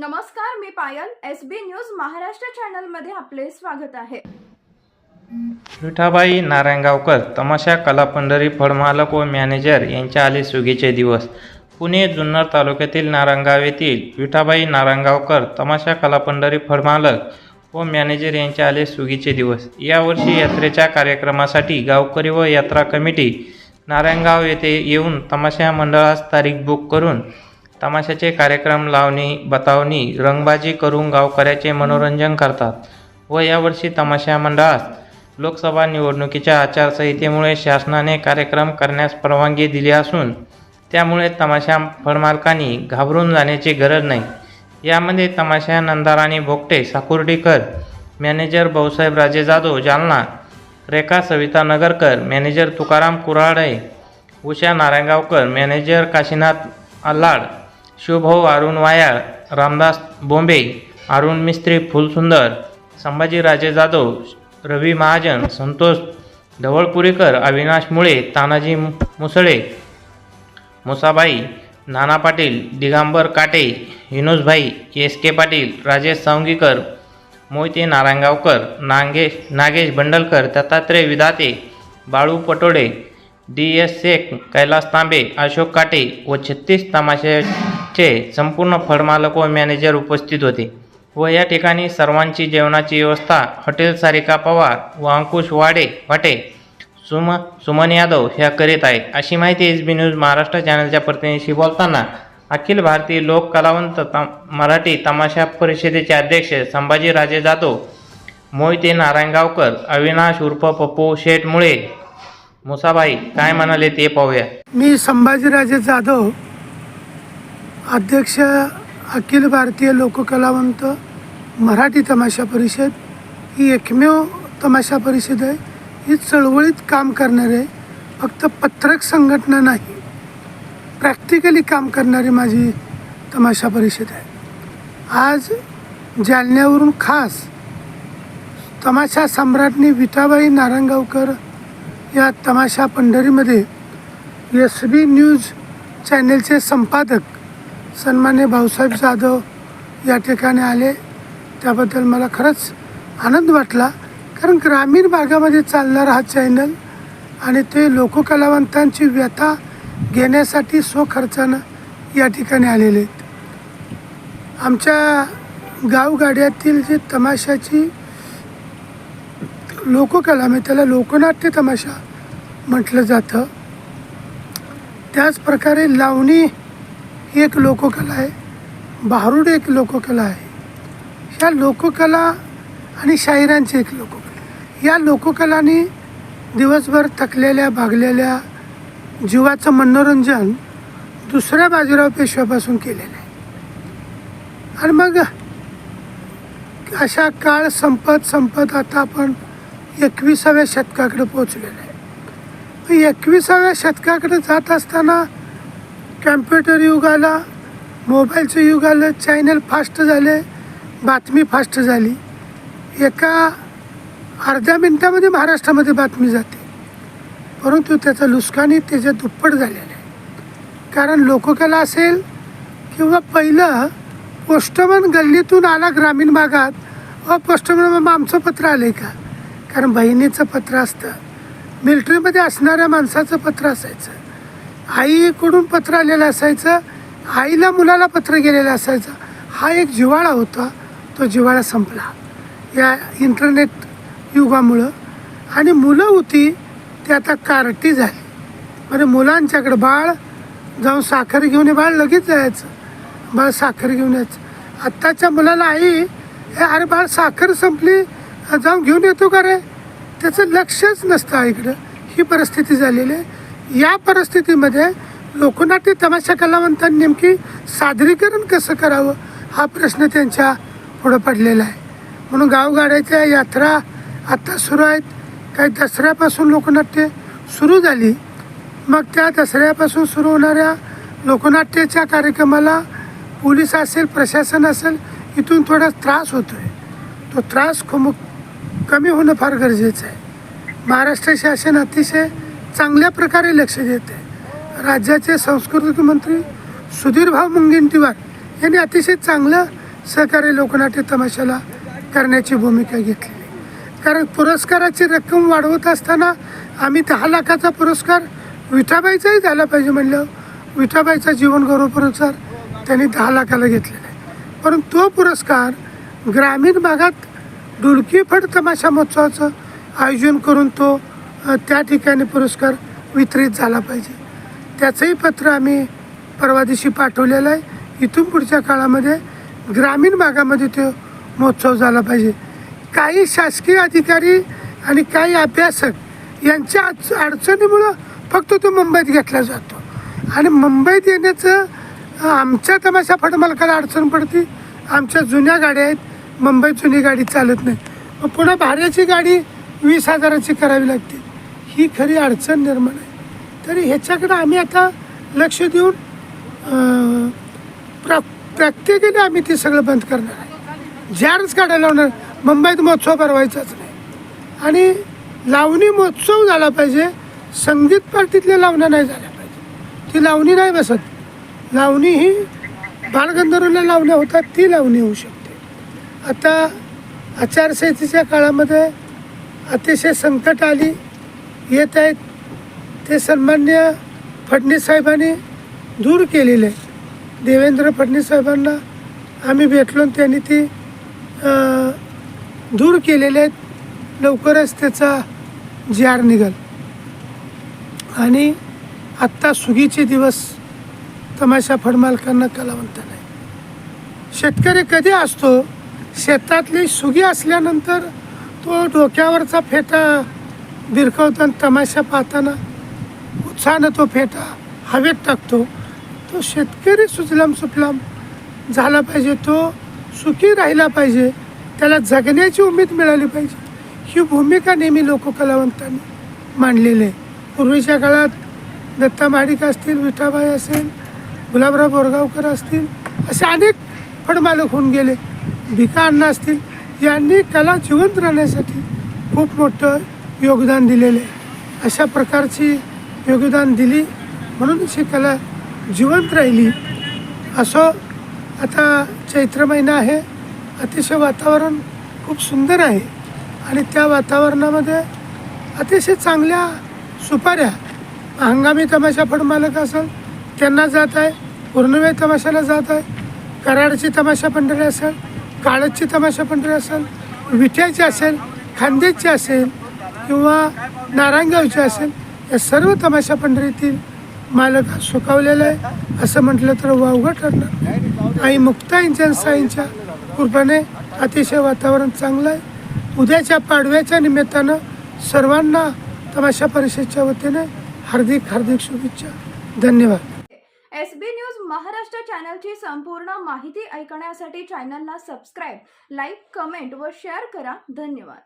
नमस्कार मी Payal. S B news Maharashtra चॅनलमध्ये आपले स्वागत आहे. विठाबाई नारायणगावकर तमाशा कला पंढरी फळमालक व मॅनेजर यांच्या आले सुगीचे दिवस. पुणे जुन्नर तालुक्यातील नारायणगाव येथील विठाबाई नारायणगावकर तमाशा कला पंढरी फळमालक व मॅनेजर यांच्या आले सुगीचे दिवस. यावर्षी यात्रेच्या कार्यक्रमासाठी गावकरी व यात्रा कमिटी नारायणगाव येथे येऊन तमाशा मंडळास तारीख बुक करून तमाशाचे कार्यक्रम लावणी बतावणी रंगबाजी करून गावकऱ्याचे मनोरंजन करतात व यावर्षी तमाशा मंडळास लोकसभा निवडणुकीच्या आचारसंहितेमुळे शासनाने कार्यक्रम करण्यास परवानगी दिली असून त्यामुळे तमाशा फळमालकांनी घाबरून जाण्याची गरज नाही. यामध्ये तमाशा नंदाराणी बोगटे Sakurdikar manager Bhausaheb Raje Jadhav Jalna Rekha Savita Nagarkar manager Tukaram Kurade Usha Narayangaonkar manager Kashinath Allad Shivbhau हो अरुण वायाळ रामदास बोंबे अरुण मिस्त्री फुलसुंदर संभाजी राजे जाधव रवी महाजन संतोष ढवळपुरीकर अविनाश मुळे तानाजी मुसळे मुसाबाई नाना Patil Digambar Kate हिनोजभाई S K Patil Rajesh Savangikar Mohite Narayangaonkar Nagesh Nagesh Bandalkar Dattatray Vidhate Balu Patode D S Shaikh Kailas Tambe Ashok Kate व छत्तीस तमाशे चे संपूर्ण फळमालक व manager उपस्थित होते व या ठिकाणी सर्वांची जेवणाची व्यवस्था हॉटेल सारिका पवार व अंकुश वाडे वाटे सुम सुमन यादव ह्या करीत आहे अशी माहिती एस बी न्यूज महाराष्ट्र चॅनलच्या प्रतिनिधीशी बोलताना अखिल भारतीय लोक कलावंत तम मराठी तमाशा परिषदेचे अध्यक्ष संभाजीराजे जाधव मोहिते नारायणगावकर अविनाश उर्फ पप्पू शेठ मुळे मुसाबाई काय म्हणाले ते पाहूया. मी संभाजीराजे जाधव अध्यक्ष अखिल भारतीय लोककलावंत मराठी तमाशा परिषद ही एकमेव तमाशा परिषद आहे. ही चळवळीत काम करणारे फक्त पत्रक संघटना नाही प्रॅक्टिकली काम करणारी माझी तमाशा परिषद आहे. आज जालन्यावरून खास तमाशा सम्राटनी विठाबाई नारायणगावकर या तमाशा पंढरीमध्ये एस बी न्यूज चॅनेलचे संपादक सन्मान्य भाऊसाहेब जाधव या ठिकाणी आले. त्याबद्दल मला खरंच आनंद वाटला कारण ग्रामीण भागामध्ये चालणारा हा चॅनल आणि ते लोककलावंतांची व्यथा घेण्यासाठी स्वखर्चानं या ठिकाणी आलेले आहेत. आमच्या गावगाड्यातील जे तमाशाची लोककला म्हणजे त्याला लोकनाट्य तमाशा म्हटलं जातं त्याच प्रकारे लावणी एक लोककला आहे. भारुड एक लोककला आहे. ह्या लोककला आणि शाहिरांची एक लोककला. या लोककलांनी दिवसभर थकलेल्या भागलेल्या जीवाचं मनोरंजन दुसऱ्या बाजीराव पेशव्यापासून केलेलं आहे. आणि मग अशा काळ संपत संपत आता आपण एकविसाव्या शतकाकडे पोचलेलो आहे. एकविसाव्या शतकाकडे जात असताना कॅम्प्युटर युग आला मोबाईलचं युग आलं चॅनल फास्ट झाले बातमी फास्ट झाली. एका अर्ध्या मिनटामध्ये महाराष्ट्रामध्ये बातमी जाते. परंतु त्याचं नुकसानही त्याच्या दुप्पट झालेलं आहे. कारण लोककला असेल किंवा पहिलं पोस्टमन गल्लीतून आला ग्रामीण भागात व पोस्टमन मग आमचं पत्र आलं आहे का? कारण बहिणीचं पत्र असतं. मिलिटरीमध्ये असणाऱ्या माणसाचं पत्र असायचं. आईकडून पत्र आलेलं असायचं आईला मुलाला पत्र गेलेलं असायचं. हा एक जिव्हाळा होता तो जिव्हाळा संपला. या इंटरनेट युगामुळं. आणि मुलं होती ती आता कार्टी झाली. म्हणजे मुलांच्याकडं बाळ जाऊन साखर घेऊन ये बाळ लगेच जायचं. बाळ साखर घेऊन यायचं. आत्ताच्या मुलाला आई हे अरे बाळ साखर संपली जाऊन घेऊन येतो का रे? त्याचं लक्षच नसतं आईकडं. ही परिस्थिती झालेली आहे. या परिस्थितीमध्ये लोकनाट्य तमाशा कलावंतांनी नेमकी सादरीकरण कसं करावं हा प्रश्न त्यांच्या पुढं पडलेला आहे. म्हणून गावगाड्याच्या यात्रा आत्ता सुरू आहेत. काही दसऱ्यापासून लोकनाट्य सुरू झाली. मग त्या दसऱ्यापासून सुरू होणाऱ्या लोकनाट्याच्या कार्यक्रमाला पोलीस असेल प्रशासन असेल इथून थोडा त्रास होतो आहे तो त्रास खूप कमी होणं फार गरजेचं आहे. महाराष्ट्र शासन अतिशय चांगल्या प्रकारे लक्ष देत. आहे राज्याचे सांस्कृतिक मंत्री सुधीरभाऊ मुनगंटीवार यांनी अतिशय चांगलं सहकारी लोकनाट्य तमाशाला करण्याची भूमिका घेतली. कारण पुरस्काराची रक्कम वाढवत असताना आम्ही दहा लाखाचा पुरस्कार विठाबाईचाही झाला पाहिजे म्हणलं. विठाबाईचा जीवनगौरव पुरस्कार त्यांनी दहा लाखाला घेतलेला आहे. परंतु तो पुरस्कार ग्रामीण भागात डुलकीफड तमाशा महोत्सवाचं आयोजन करून तो त्या ठिकाणी पुरस्कार वितरित झाला पाहिजे. त्याचंही पत्र आम्ही परवा दिवशी पाठवलेलं आहे. इथून पुढच्या काळामध्ये ग्रामीण भागामध्ये तो महोत्सव झाला पाहिजे. काही शासकीय अधिकारी आणि काही अभ्यासक यांच्या अडच- अडचणीमुळं फक्त तो मुंबईत घेतला जातो. आणि मुंबईत येण्याचं आमच्या तमाशा फडमालकाला अडचण पडते. आमच्या जुन्या गाड्या आहेत. मुंबईत जुनी गाडी चालत नाही. मग पुन्हा भाड्याची गाडी वीस हजाराची करावी लागते. ही खरी अडचण निर्माण आहे. तरी ह्याच्याकडे आम्ही आता लक्ष देऊन प्रा प्रत्येकाने आम्ही ते सगळं बंद करणार आहे. जारच काढायला लावणार मुंबईत महोत्सव भरवायचाच नाही. आणि लावणी महोत्सव झाला पाहिजे संगीत पार्टीतल्या लावण्या नाही झाल्या पाहिजे. ती लावणी नाही बसत. लावणी ही बालगंधर्वला लावण्या होतात ती लावणी होऊ शकते. आता आचारसंहितेच्या काळामध्ये अतिशय संकट आली. येत आहेत. ते सन्मान्य फडणीस साहेबांनी दूर केलेले आहे देवेंद्र फडणीस साहेबांना आम्ही भेटलो त्यांनी ती दूर केलेले आहेत. लवकरच त्याचा जी आर निघाल. आणि आत्ता सुगीचे दिवस तमाशा फडमालकांना कलावंत नाही. शेतकरी कधी असतो? शेतातली सुगी असल्यानंतर तो डोक्यावरचा फेटा बिरकवताना तमाशा पाहताना उत्साहानं तो फेटा हवेत टाकतो. तो शेतकरी सुजलाम सुफलाम झाला पाहिजे तो सुखी राहिला पाहिजे त्याला जगण्याची उमेद मिळाली पाहिजे. ही भूमिका नेहमी लोककलावंतांनी मांडलेली आहे. पूर्वीच्या काळात दत्ता माडिक असतील विठाबाई असेल गुलाबराव बोरगावकर असतील असे अनेक फडमालक होऊन गेले. भिका अण्णा असतील यांनी कला जिवंत राहण्यासाठी खूप मोठं योगदान दिलेलं. आहे अशा प्रकारची योगदान दिली. म्हणूनच ही कला जिवंत राहिली. असं आता चैत्र महिना आहे. अतिशय वातावरण खूप सुंदर आहे. आणि त्या वातावरणामध्ये अतिशय चांगल्या सुपाऱ्या हंगामी तमाशा फडमालक असेल त्यांना जात आहे. पूर्णवेळ तमाशाला जात आहे. कराडची तमाशा पंढरी असेल काळजची तमाशा पंढरी असेल विठ्याची असेल खांदेची असेल किंवा नारायणगावचे असेल या सर्व तमाशा पंढरीतील मालक हा सुखावलेला आहे असं म्हटलं तर वावगं ठरणार आई मुक्ता इंजन साईंच्या कृपाने अतिशय वातावरण चांगलं आहे. उद्याच्या पाडव्याच्या निमित्तानं सर्वांना तमाशा परिषदच्या वतीने हार्दिक हार्दिक शुभेच्छा. धन्यवाद. एस बी न्यूज महाराष्ट्र चॅनलची संपूर्ण माहिती ऐकण्यासाठी चॅनलला सबस्क्राईब लाईक कमेंट व शेअर करा. धन्यवाद.